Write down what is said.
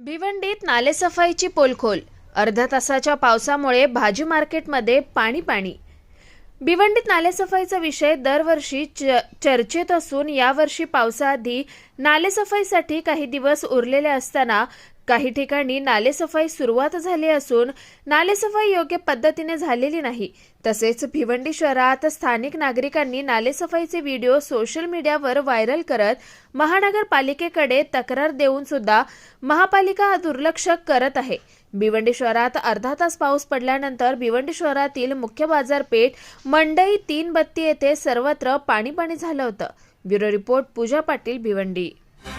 भिवंडीत नालेसफाईची पोलखोल. अर्ध्या तासाच्या पावसामुळे भाजी मार्केटमध्ये पाणी पाणी भिवंडीत नालेसफाईचा विषय दरवर्षी च चर्चेत असून यावर्षी पावसाआधी नालेसफाईसाठी काही दिवस उरलेले असताना काही ठिकाणी नालेसफाई सुरुवात झाली असून नालेसफाई योग्य पद्धतीने झालेली नाही. तसेच भिवंडी शहरात स्थानिक नागरिकांनी नालेसफाईचे व्हिडिओ सोशल मीडियावर व्हायरल करत महानगरपालिकेकडे तक्रार देऊन सुद्धा महापालिका दुर्लक्ष करत आहे. भिवंडी शहरात अर्धा तास पाऊस पडल्यानंतर भिवंडी शहरातील मुख्य बाजारपेठ मंडई तीन बत्ती येथे सर्वत्र पाणी पाणी झालं होतं. Bureau report Pooja Patil Bhiwandi.